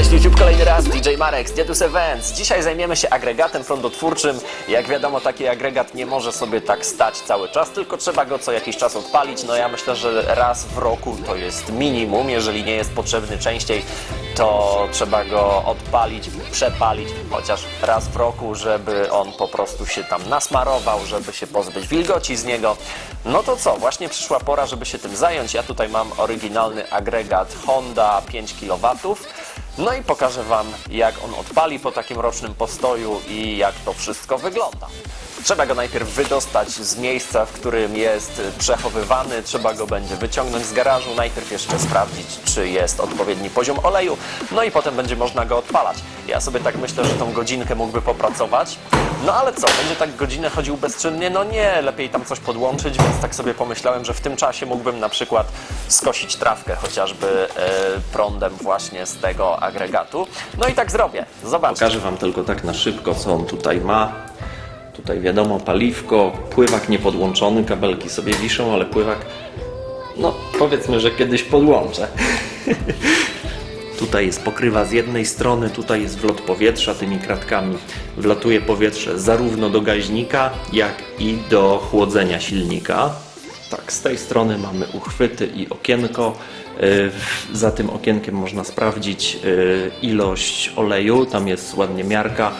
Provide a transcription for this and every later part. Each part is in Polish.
Cześć YouTube, kolejny raz DJ Marek z Dietus Events. Dzisiaj zajmiemy się agregatem prądotwórczym. Jak wiadomo, taki agregat nie może sobie tak stać cały czas, tylko trzeba go co jakiś czas odpalić. No ja myślę, że raz w roku to jest minimum. Jeżeli nie jest potrzebny częściej, to trzeba go odpalić, przepalić chociaż raz w roku, żeby on po prostu się tam nasmarował, żeby się pozbyć wilgoci z niego. No to co, właśnie przyszła pora, żeby się tym zająć. Ja tutaj mam oryginalny agregat Honda 5 kW. No i pokażę Wam, jak on odpali po takim rocznym postoju i jak to wszystko wygląda. Trzeba go najpierw wydostać z miejsca, w którym jest przechowywany. Trzeba go będzie wyciągnąć z garażu. Najpierw jeszcze sprawdzić, czy jest odpowiedni poziom oleju. No i potem będzie można go odpalać. Ja sobie tak myślę, że tą godzinkę mógłby popracować. No ale co, będzie tak godzinę chodził bezczynnie? No nie, lepiej tam coś podłączyć, więc tak sobie pomyślałem, że w tym czasie mógłbym na przykład skosić trawkę chociażby e, prądem właśnie z tego agregatu. No i tak zrobię. Zobaczcie. Pokażę Wam tylko tak na szybko, co on tutaj ma. Tutaj wiadomo, paliwko, pływak niepodłączony, kabelki sobie wiszą, ale pływak, no powiedzmy, że kiedyś podłączę. tutaj jest pokrywa z jednej strony, tutaj jest wlot powietrza tymi kratkami. Wlatuje powietrze zarówno do gaźnika, jak i do chłodzenia silnika. Tak, z tej strony mamy uchwyty i okienko. Y, Za tym okienkiem można sprawdzić y, ilość oleju. Tam jest ładnie miarka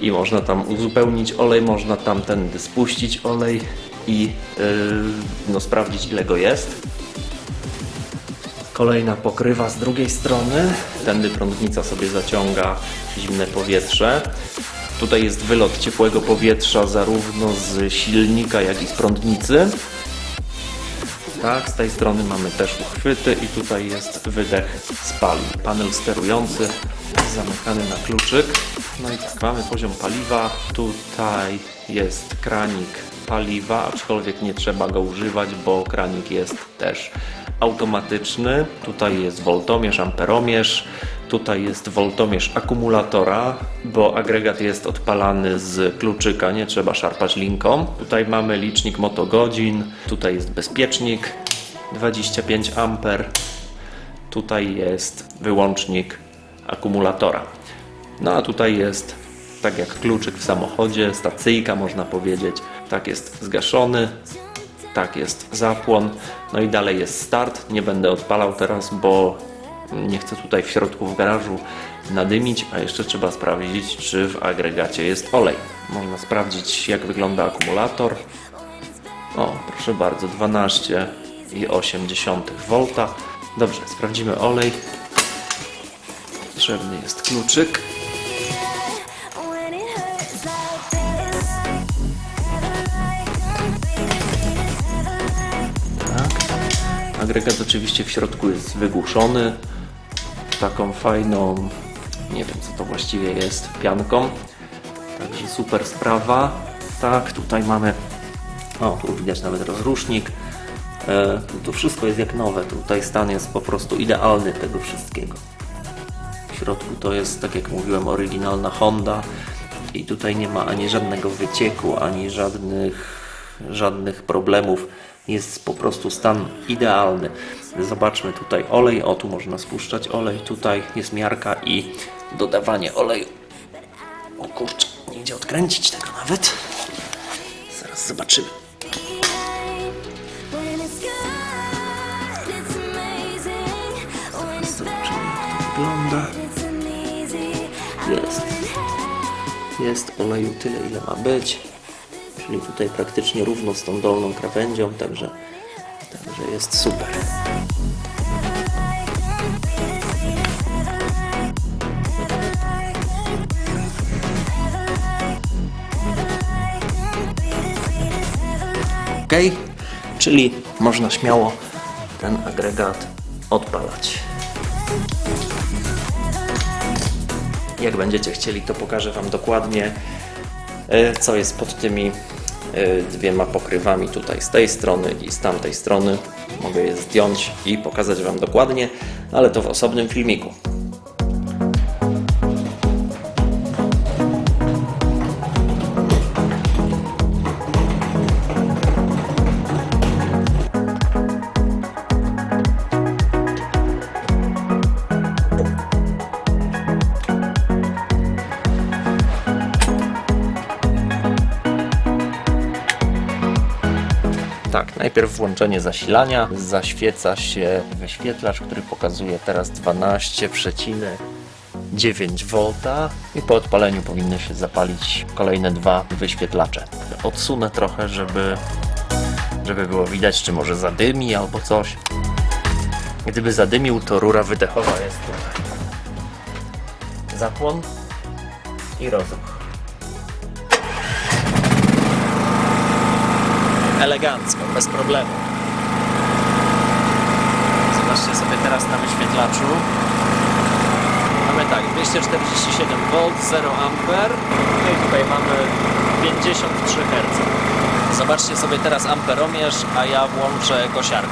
i można tam uzupełnić olej, można tam tędy spuścić olej i y, no, sprawdzić ile go jest. Kolejna pokrywa z drugiej strony. Tędy prądnica sobie zaciąga zimne powietrze. Tutaj jest wylot ciepłego powietrza zarówno z silnika, jak i z prądnicy. Tak, z tej strony mamy też uchwyty i tutaj jest wydech z paliw. Panel sterujący zamykany na kluczyk. No i tak, mamy poziom paliwa. Tutaj jest kranik paliwa, aczkolwiek nie trzeba go używać, bo kranik jest też automatyczny. Tutaj jest woltomierz, amperomierz. Tutaj jest woltomierz akumulatora, bo agregat jest odpalany z kluczyka, nie trzeba szarpać linką. Tutaj mamy licznik motogodzin, tutaj jest bezpiecznik 25 amper. Tutaj jest wyłącznik akumulatora. No a tutaj jest, tak jak kluczyk w samochodzie, stacyjka można powiedzieć. Tak jest zgaszony, tak jest zapłon. No i dalej jest start. Nie będę odpalał teraz, bo nie chcę tutaj w środku w garażu nadymić, a jeszcze trzeba sprawdzić, czy w agregacie jest olej. Można sprawdzić, jak wygląda akumulator. O, proszę bardzo, 12,8 V. Dobrze, sprawdzimy olej. Potrzebny jest kluczyk. This, Agregat oczywiście w środku jest wygłuszony taką fajną, nie wiem co to właściwie jest, pianką. Także super sprawa. Tak, tutaj mamy, o tu widać nawet rozrusznik. E, tu, tu wszystko jest jak nowe. Tutaj stan jest po prostu idealny tego wszystkiego. W środku to jest, tak jak mówiłem, oryginalna Honda i tutaj nie ma ani żadnego wycieku, ani żadnych, żadnych problemów. Jest po prostu stan idealny. Zobaczmy tutaj olej. O, tu można spuszczać olej. Tutaj jest miarka i dodawanie oleju. O kurczę, nie idzie odkręcić tego nawet. Zaraz zobaczymy. Zobaczymy jak to wygląda. Jest. Jest oleju tyle, ile ma być. Czyli tutaj praktycznie równo z tą dolną krawędzią, także, także jest super. Ok, czyli można śmiało ten agregat odpalać. Jak będziecie chcieli, to pokażę Wam dokładnie, e, co jest pod tymi e, dwiema pokrywami tutaj z tej strony i z tamtej strony. Mogę je zdjąć i pokazać Wam dokładnie, ale to w osobnym filmiku. Najpierw włączenie zasilania. Zaświeca się wyświetlacz, który pokazuje teraz 12,9 V i po odpaleniu powinny się zapalić kolejne dwa wyświetlacze. Odsunę trochę, żeby, żeby było widać, czy może zadymi albo coś. Gdyby zadymił, to rura wydechowa jest tutaj. Zapłon i rozruch. Elegancko, bez problemu. Zobaczcie sobie teraz na wyświetlaczu. Mamy tak, 247 V, 0 A. No i tutaj mamy 53 Hz. Zobaczcie sobie teraz amperomierz, a ja włączę kosiarkę.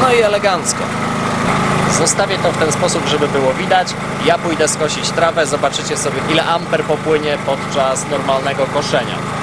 No i elegancko. Zostawię to w ten sposób, żeby było widać. Ja pójdę skosić trawę, zobaczycie sobie ile amper popłynie podczas normalnego koszenia.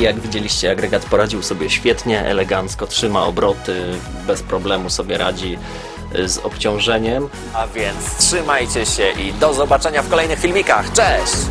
Jak widzieliście, agregat poradził sobie świetnie, elegancko, trzyma obroty, bez problemu sobie radzi y, z obciążeniem. A więc trzymajcie się i do zobaczenia w kolejnych filmikach. Cześć!